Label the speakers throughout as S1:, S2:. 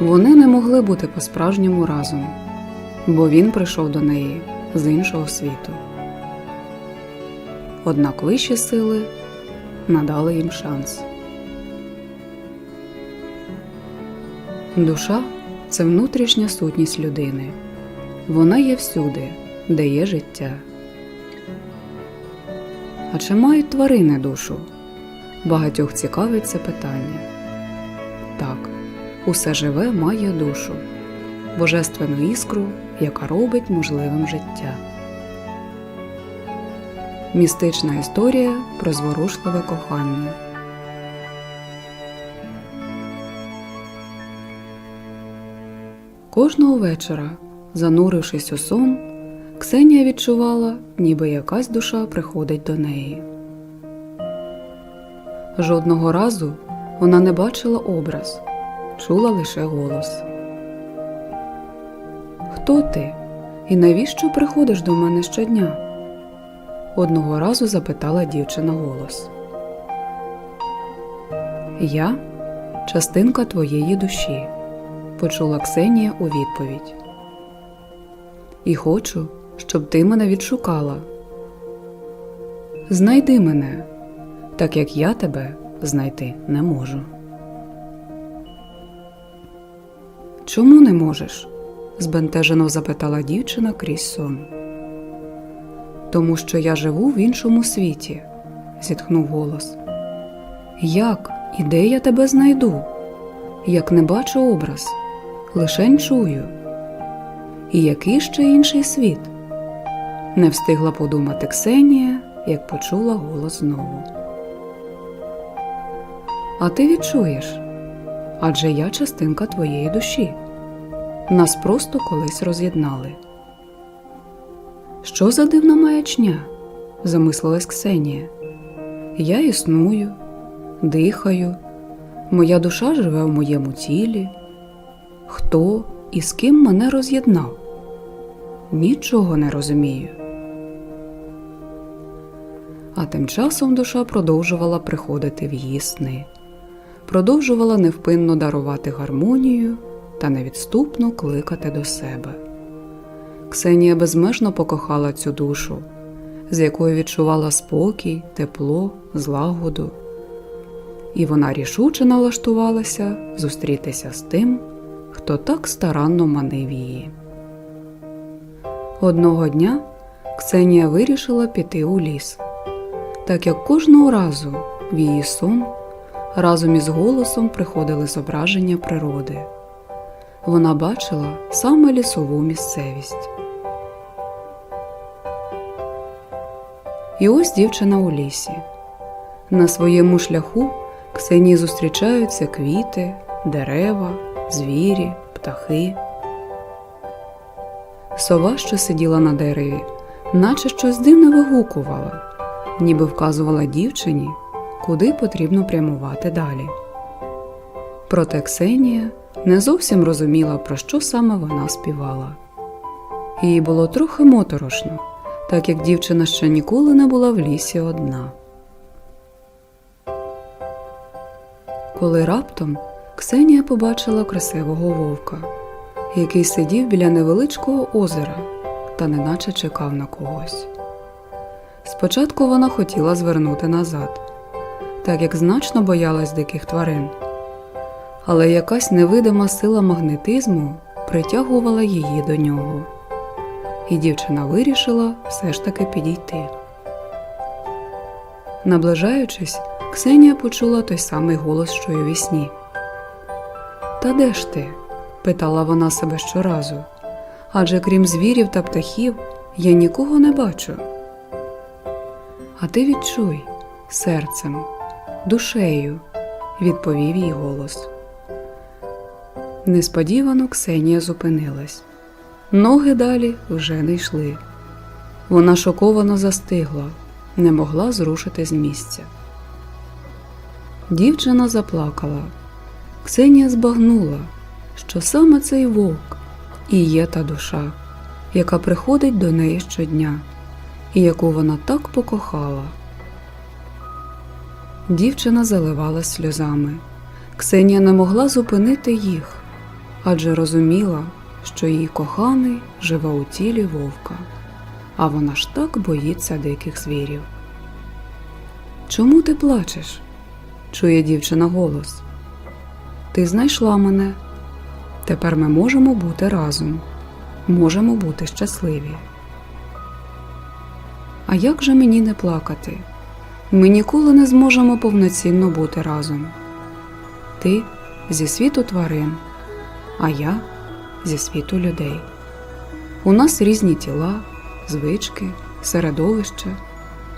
S1: Вони не могли бути по-справжньому разом, бо він прийшов до неї з іншого світу. Однак вищі сили надали їм шанс. Душа це внутрішня сутність людини. Вона є всюди, де є життя. А чи мають тварини душу? Багатьох цікавить це питання. Усе живе має душу, божественну іскру, яка робить можливим життя. Містична історія про зворушливе кохання. Кожного вечора, занурившись у сон, Ксенія відчувала, ніби якась душа приходить до неї. Жодного разу вона не бачила образ, чула лише голос. Хто ти? І навіщо приходиш до мене щодня? Одного разу запитала дівчина голос. Я частинка твоєї душі, почула Ксенія у відповідь. І хочу, щоб ти мене відшукала. Знайди мене, так як я тебе знайти не можу. Чому не можеш? збентежено запитала дівчина крізь сон. Тому що я живу в іншому світі, зітхнув голос. Як і де я тебе знайду? Як не бачу образ, лишень чую. І який ще інший світ? Не встигла подумати Ксенія, як почула голос знову. А ти відчуєш адже я частинка твоєї душі. Нас просто колись роз'єднали. Що за дивна маячня? замислилась Ксенія. Я існую, дихаю, моя душа живе в моєму тілі. Хто і з ким мене роз'єднав? Нічого не розумію. А тим часом душа продовжувала приходити в її сни, продовжувала невпинно дарувати гармонію та невідступно кликати до себе. Ксенія безмежно покохала цю душу, з якою відчувала спокій, тепло, злагоду, і вона рішуче налаштувалася зустрітися з тим, хто так старанно манив її. Одного дня Ксенія вирішила піти у ліс, так як кожного разу в її сон разом із голосом приходили зображення природи. Вона бачила саме лісову місцевість. І ось дівчина у лісі. На своєму шляху Ксенії зустрічаються квіти, дерева, звірі, птахи. Сова, що сиділа на дереві, наче щось дивне вигукувала, ніби вказувала дівчині, куди потрібно прямувати далі. Проте Ксенія не зовсім розуміла, про що саме вона співала. Їй було трохи моторошно, так як дівчина ще ніколи не була в лісі одна. Коли раптом Ксенія побачила красивого вовка, який сидів біля невеличкого озера та неначе чекав на когось. Спочатку вона хотіла звернути назад, так як значно боялась диких тварин, але якась невидима сила магнетизму притягувала її до нього, і дівчина вирішила все ж таки підійти. Наближаючись, Ксенія почула той самий голос, що й у вісні. Та де ж ти? питала вона себе щоразу. Адже крім звірів та птахів, я нікого не бачу. А ти відчуй серцем, душею, відповів їй голос. Несподівано Ксенія зупинилась. Ноги далі вже не йшли. Вона шоковано застигла, не могла зрушити з місця. Дівчина заплакала. Ксенія збагнула, що саме цей вовк і є та душа, яка приходить до неї щодня, і яку вона так покохала. Дівчина заливалась сльозами. Ксенія не могла зупинити їх. адже розуміла, що її коханий живе у тілі вовка, а вона ж так боїться диких звірів. Чому ти плачеш? чує дівчина голос. Ти знайшла мене. Тепер ми можемо бути разом, можемо бути щасливі. А як же мені не плакати? Ми ніколи не зможемо повноцінно бути разом. Ти зі світу тварин, а я зі світу людей. У нас різні тіла, звички, середовище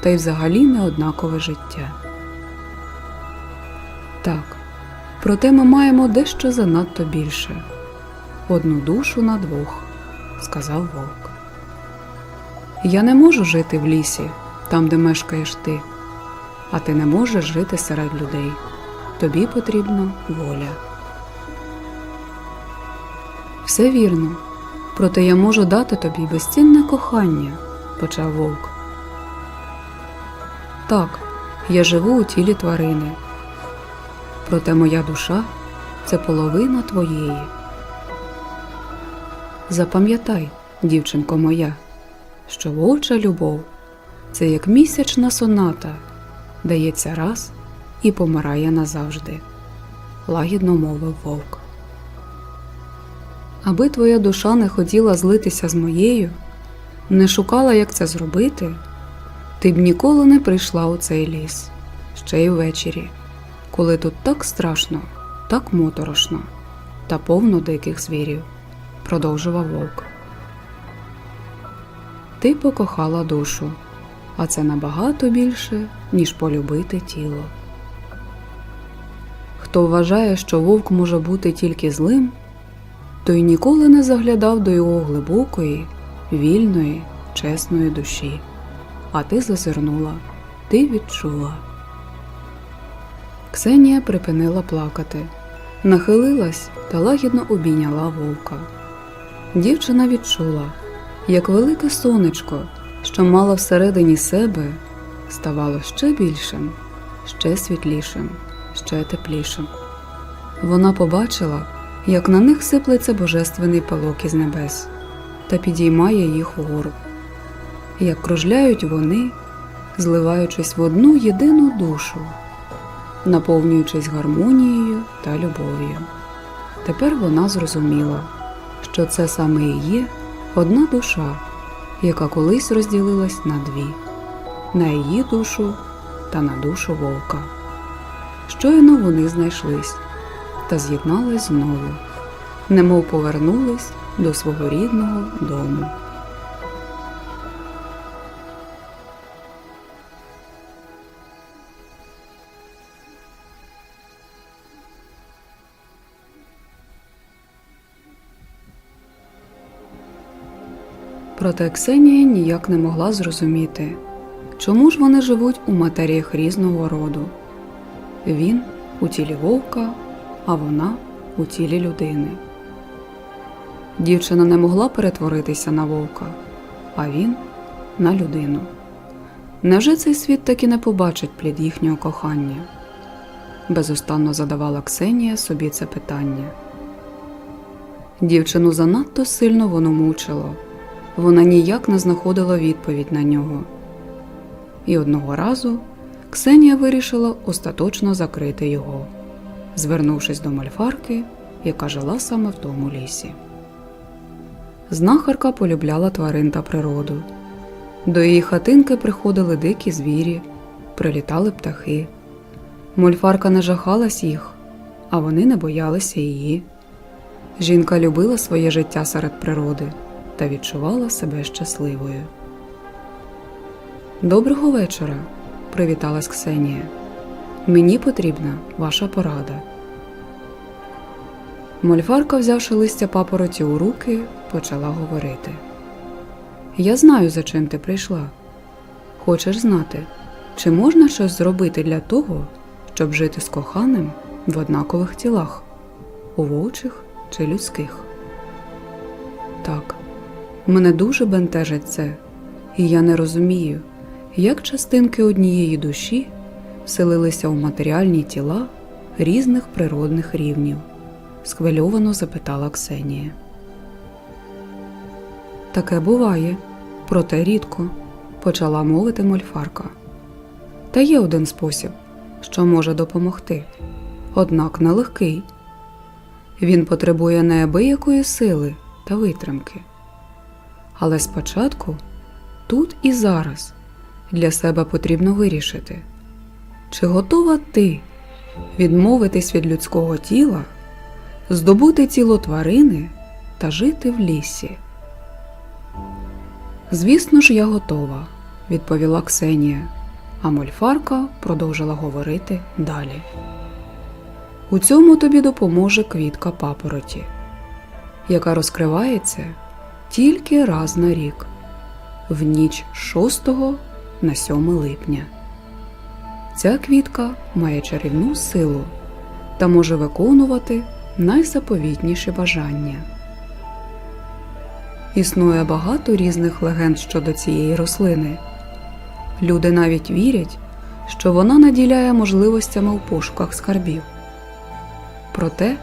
S1: та й взагалі не однакове життя. Так, проте ми маємо дещо занадто більше одну душу на двох, сказав вовк. Я не можу жити в лісі, там, де мешкаєш ти, а ти не можеш жити серед людей. Тобі потрібна воля. Все вірно, проте я можу дати тобі безцінне кохання, почав вовк. Так, я живу у тілі тварини, проте моя душа це половина твоєї. Запам'ятай, дівчинко моя, що вовча любов це як місячна соната, дається раз і помирає назавжди, лагідно мовив вовк. Аби твоя душа не хотіла злитися з моєю, не шукала, як це зробити, ти б ніколи не прийшла у цей ліс, ще й ввечері, коли тут так страшно, так моторошно та повно диких звірів, продовжував вовк. Ти покохала душу, а це набагато більше, ніж полюбити тіло. Хто вважає, що вовк може бути тільки злим, той ніколи не заглядав до його глибокої, вільної, чесної душі. А ти зазирнула, ти відчула. Ксенія припинила плакати, нахилилась та лагідно обійняла вовка. Дівчина відчула, як велике сонечко, що мала всередині себе, ставало ще більшим, ще світлішим, ще теплішим. Вона побачила, як на них сиплеться божественний палок із небес та підіймає їх вгору, як кружляють вони, зливаючись в одну єдину душу, наповнюючись гармонією та любов'ю. Тепер вона зрозуміла, що це саме і є одна душа, яка колись розділилась на дві на її душу та на душу вовка. Щойно вони знайшлись та з'єднались знову, немов повернулись до свого рідного дому. Проте Ксенія ніяк не могла зрозуміти, чому ж вони живуть у матеріях різного роду. Він у тілі вовка, а вона у тілі людини. Дівчина не могла перетворитися на вовка, а він на людину. Невже цей світ таки не побачить плід їхнього кохання? Безостанно задавала Ксенія собі це питання. Дівчину занадто сильно воно мучило, вона ніяк не знаходила відповідь на нього. І одного разу Ксенія вирішила остаточно закрити його, звернувшись до мальфарки, яка жила саме в тому лісі. Знахарка полюбляла тварин та природу. До її хатинки приходили дикі звірі, прилітали птахи. Мольфарка не жахалась їх, а вони не боялися її. Жінка любила своє життя серед природи та відчувала себе щасливою. Доброго вечора, привіталась Ксенія. Мені потрібна ваша порада. Мольфарка, взявши листя папороті у руки, почала говорити. Я знаю, за чим ти прийшла. Хочеш знати, чи можна щось зробити для того, щоб жити з коханим в однакових тілах, у вовчих чи людських? Так, мене дуже бентежить це, і я не розумію, як частинки однієї душі вселилися у матеріальні тіла різних природних рівнів. схвильовано запитала Ксенія. Таке буває, проте рідко, почала мовити мольфарка. Та є один спосіб, що може допомогти, однак нелегкий. Він потребує неабиякої сили та витримки. Але спочатку, тут і зараз, для себе потрібно вирішити, чи готова ти відмовитись від людського тіла, здобути тіло тварини та жити в лісі. Звісно ж, я готова, відповіла Ксенія, а мольфарка продовжила говорити далі. У цьому тобі допоможе квітка папороті, яка розкривається тільки раз на рік, в ніч 6 на 7 липня. Ця квітка має чарівну силу та може виконувати найзаповітніші бажання. Існує багато різних легенд щодо цієї рослини. Люди навіть вірять, що вона наділяє можливостями у пошуках скарбів. Проте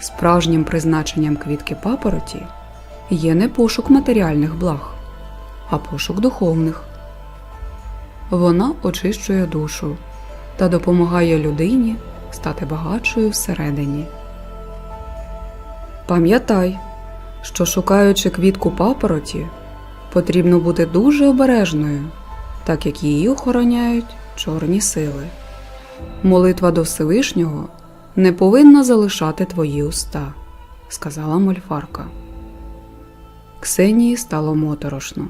S1: справжнім призначенням квітки папороті є не пошук матеріальних благ, а пошук духовних. Вона очищує душу та допомагає людині стати багатшою всередині. Пам'ятай, що шукаючи квітку папороті, потрібно бути дуже обережною, так як її охороняють чорні сили. Молитва до Всевишнього не повинна залишати твої уста, сказала мольфарка. Ксенії стало моторошно,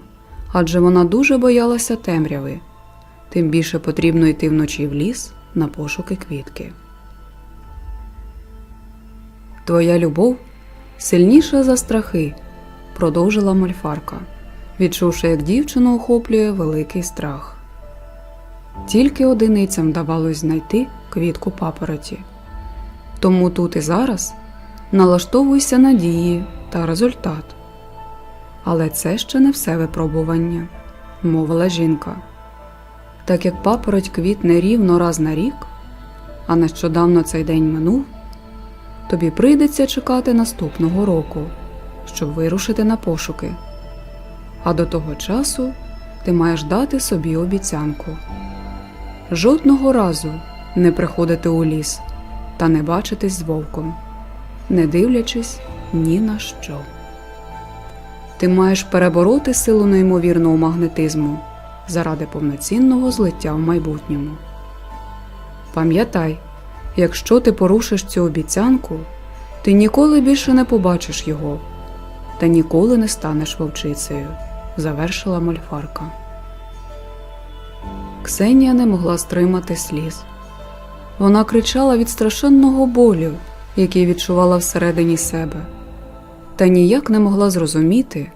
S1: адже вона дуже боялася темряви, тим більше потрібно йти вночі в ліс на пошуки квітки. Твоя любов сильніша за страхи, продовжила мольфарка, відчувши, як дівчину охоплює великий страх. Тільки одиницям вдавалось знайти квітку папороті. Тому тут і зараз налаштовуйся на дії та результат. Але це ще не все випробування, мовила жінка. Так як папороть квітне рівно раз на рік, а нещодавно цей день минув, тобі прийдеться чекати наступного року, щоб вирушити на пошуки. А до того часу ти маєш дати собі обіцянку жодного разу не приходити у ліс та не бачитись з вовком, не дивлячись ні на що. Ти маєш перебороти силу неймовірного магнетизму заради повноцінного злиття в майбутньому. Пам'ятай, якщо ти порушиш цю обіцянку, ти ніколи більше не побачиш його та ніколи не станеш вовчицею, завершила мольфарка. Ксенія не могла стримати сліз. Вона кричала від страшенного болю, який відчувала всередині себе, та ніяк не могла зрозуміти,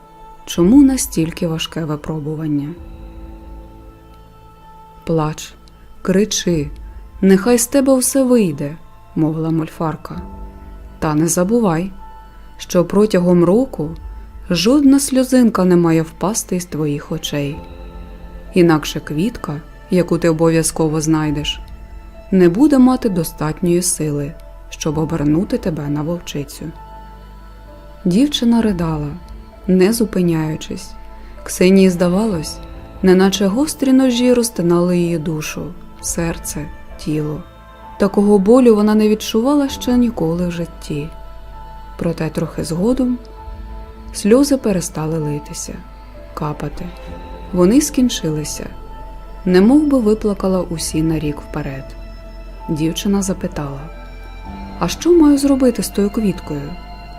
S1: чому настільки важке випробування. Плач, кричи, нехай з тебе все вийде, мовила мольфарка. Та не забувай, що протягом року жодна сльозинка не має впасти із твоїх очей. Інакше квітка, яку ти обов'язково знайдеш, не буде мати достатньої сили, щоб обернути тебе на вовчицю. Дівчина ридала, не зупиняючись. Ксенії здавалось, неначе гострі ножі розтинали її душу, серце, тіло. Такого болю вона не відчувала ще ніколи в житті. Проте трохи згодом сльози перестали литися, капати. Вони скінчилися, немов би виплакала усі на рік вперед. Дівчина запитала: А що маю зробити з тою квіткою,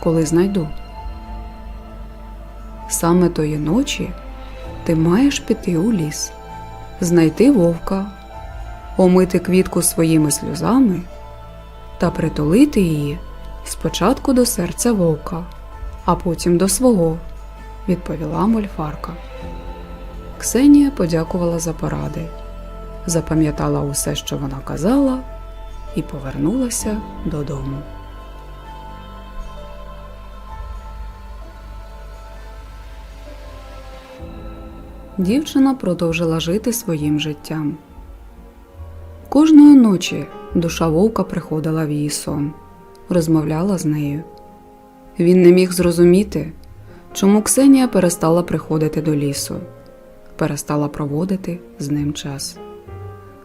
S1: коли знайду? Саме тої ночі ти маєш піти у ліс, знайти вовка, омити квітку своїми сльозами та притулити її спочатку до серця вовка, а потім до свого, відповіла мольфарка. Ксенія подякувала за поради, запам'ятала усе, що вона казала, і повернулася додому. Дівчина продовжила жити своїм життям. Кожної ночі душа вовка приходила в її сон, розмовляла з нею. Він не міг зрозуміти, чому Ксенія перестала приходити до лісу, перестала проводити з ним час.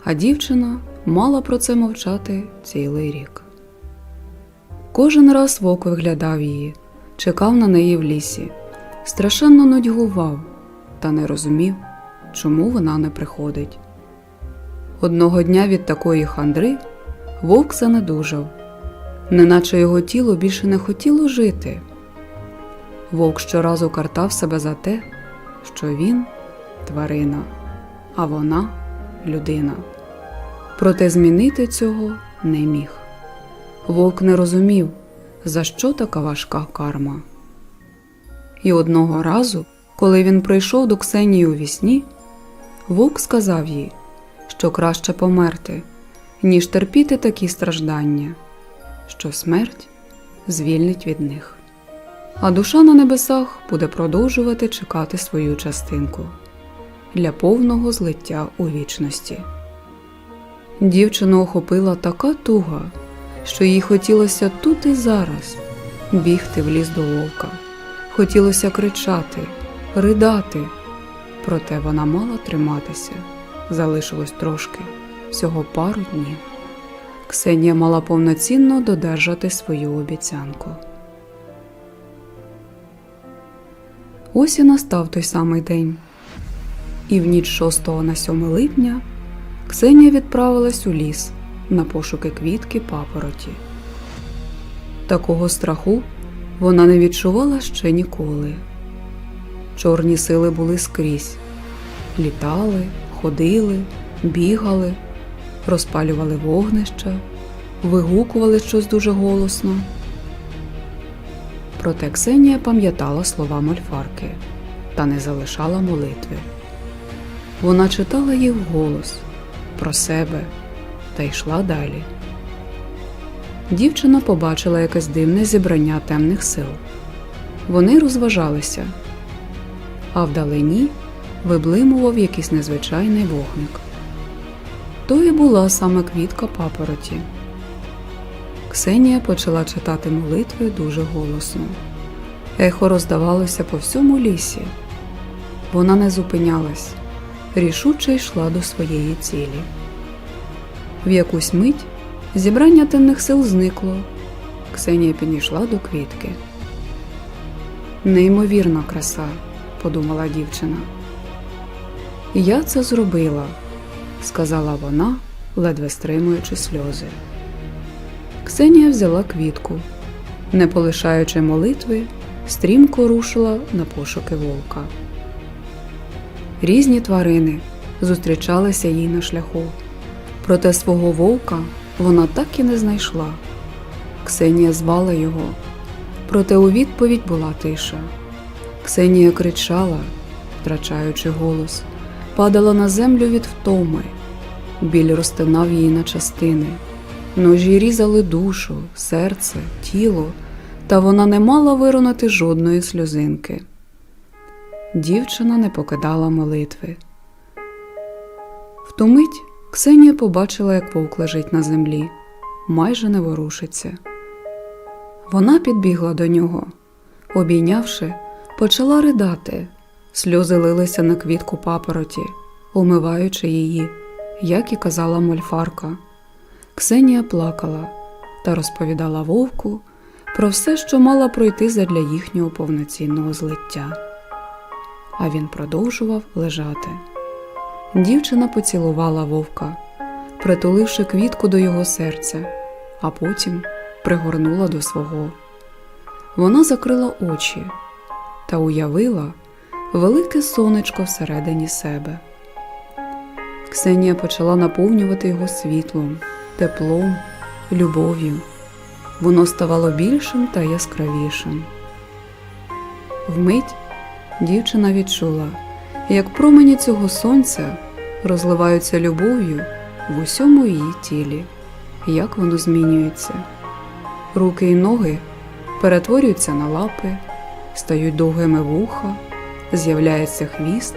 S1: А дівчина мала про це мовчати цілий рік. Кожен раз вовк виглядав її, чекав на неї в лісі, страшенно нудьгував та не розумів, чому вона не приходить. Одного дня від такої хандри вовк занедужав, неначе його тіло більше не хотіло жити. Вовк щоразу картав себе за те, що він тварина, а вона людина. Проте змінити цього не міг. Вовк не розумів, за що така важка карма. І одного разу, коли він прийшов до Ксенії у вісні, вовк сказав їй, що краще померти, ніж терпіти такі страждання, що смерть звільнить від них. А душа на небесах буде продовжувати чекати свою частинку для повного злиття у вічності. Дівчину охопила така туга, що їй хотілося тут і зараз бігти в ліс до вовка, хотілося кричати, ридати, проте вона мала триматися, залишилось трошки, всього пару днів. Ксенія мала повноцінно додержати свою обіцянку. Ось і настав той самий день, і в ніч 6 на 7 липня Ксенія відправилась у ліс на пошуки квітки папороті. Такого страху вона не відчувала ще ніколи. Чорні сили були скрізь, літали, ходили, бігали, розпалювали вогнища, вигукували щось дуже голосно. Проте Ксенія пам'ятала слова мольфарки та не залишала молитви. Вона читала їх вголос про себе та йшла далі. Дівчина побачила якесь дивне зібрання темних сил. Вони розважалися, а вдалині виблимував якийсь незвичайний вогник. То і була саме квітка папороті. Ксенія почала читати молитви дуже голосно. Ехо роздавалося по всьому лісі. Вона не зупинялась, рішуче йшла до своєї цілі. В якусь мить зібрання темних сил зникло. Ксенія підійшла до квітки. Неймовірна краса, подумала дівчина. Я це зробила, сказала вона, ледве стримуючи сльози. Ксенія взяла квітку, не полишаючи молитви, стрімко рушила на пошуки вовка. Різні тварини зустрічалися їй на шляху, проте свого вовка вона так і не знайшла. Ксенія звала його, проте у відповідь була тиша. Ксенія кричала, втрачаючи голос, падала на землю від втоми. Біль розтинав її на частини. Ножі різали душу, серце, тіло, та вона не мала виронити жодної сльозинки. Дівчина не покидала молитви. В ту мить Ксенія побачила, як вовк лежить на землі, майже не ворушиться. Вона підбігла до нього, обійнявши, почала ридати, сльози лилися на квітку папороті, умиваючи її, як і казала мольфарка. Ксенія плакала та розповідала вовку про все, що мала пройти задля їхнього повноцінного злиття. А він продовжував лежати. Дівчина поцілувала вовка, притуливши квітку до його серця, а потім пригорнула до свого. Вона закрила очі та уявила велике сонечко всередині себе. Ксенія почала наповнювати його світлом, теплом, любов'ю. Воно ставало більшим та яскравішим. Вмить дівчина відчула, як промені цього сонця розливаються любов'ю в усьому її тілі, як воно змінюється. Руки й ноги перетворюються на лапи, стають довгими вуха, з'являється хвіст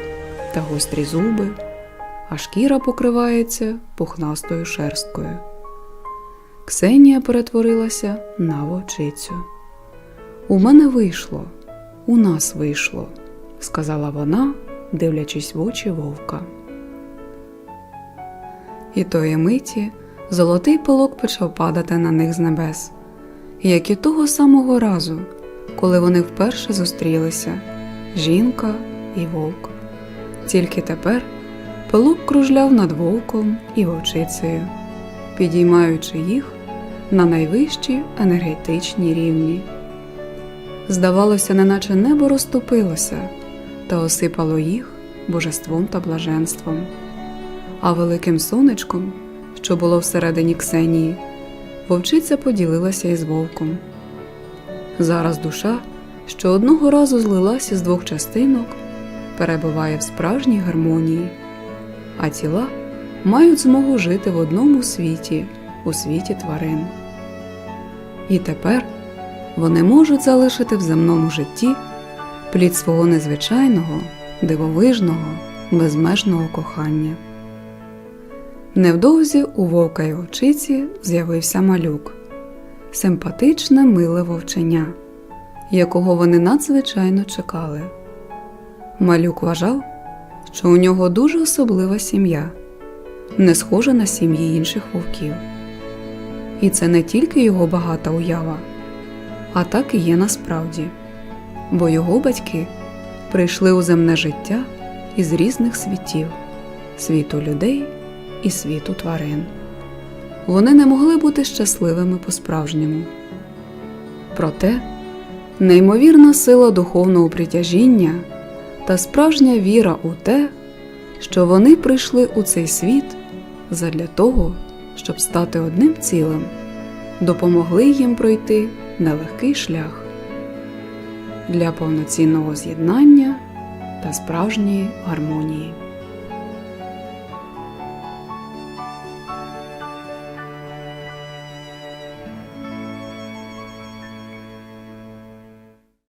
S1: та гострі зуби, а шкіра покривається пухнастою шерсткою. Ксенія перетворилася на вовчицю. У мене вийшло, у нас вийшло, сказала вона, дивлячись в очі вовка. І тої миті золотий пилок почав падати на них з небес, як і того самого разу, коли вони вперше зустрілися жінка і вовк. Тільки тепер пилок кружляв над вовком і вовчицею, підіймаючи їх на найвищі енергетичні рівні. Здавалося, неначе небо розтопилося та осипало їх божеством та блаженством, а великим сонечком, що було всередині Ксенії, вовчиця поділилася із вовком. Зараз душа, що одного разу злилася з двох частинок, перебуває в справжній гармонії, а тіла мають змогу жити в одному світі, у світі тварин. І тепер вони можуть залишити в земному житті плід свого незвичайного, дивовижного, безмежного кохання. Невдовзі у вовка й вовчиці з'явився малюк, симпатичне миле вовченя, якого вони надзвичайно чекали. Малюк вважав, що у нього дуже особлива сім'я, не схожа на сім'ї інших вовків. І це не тільки його багата уява, а так і є насправді, бо його батьки прийшли у земне життя із різних світів світу людей і світу тварин. Вони не могли бути щасливими по-справжньому. Проте неймовірна сила духовного притяжіння та справжня віра у те, що вони прийшли у цей світ задля того, щоб стати одним цілим, допомогли їм пройти нелегкий шлях для повноцінного з'єднання та справжньої гармонії.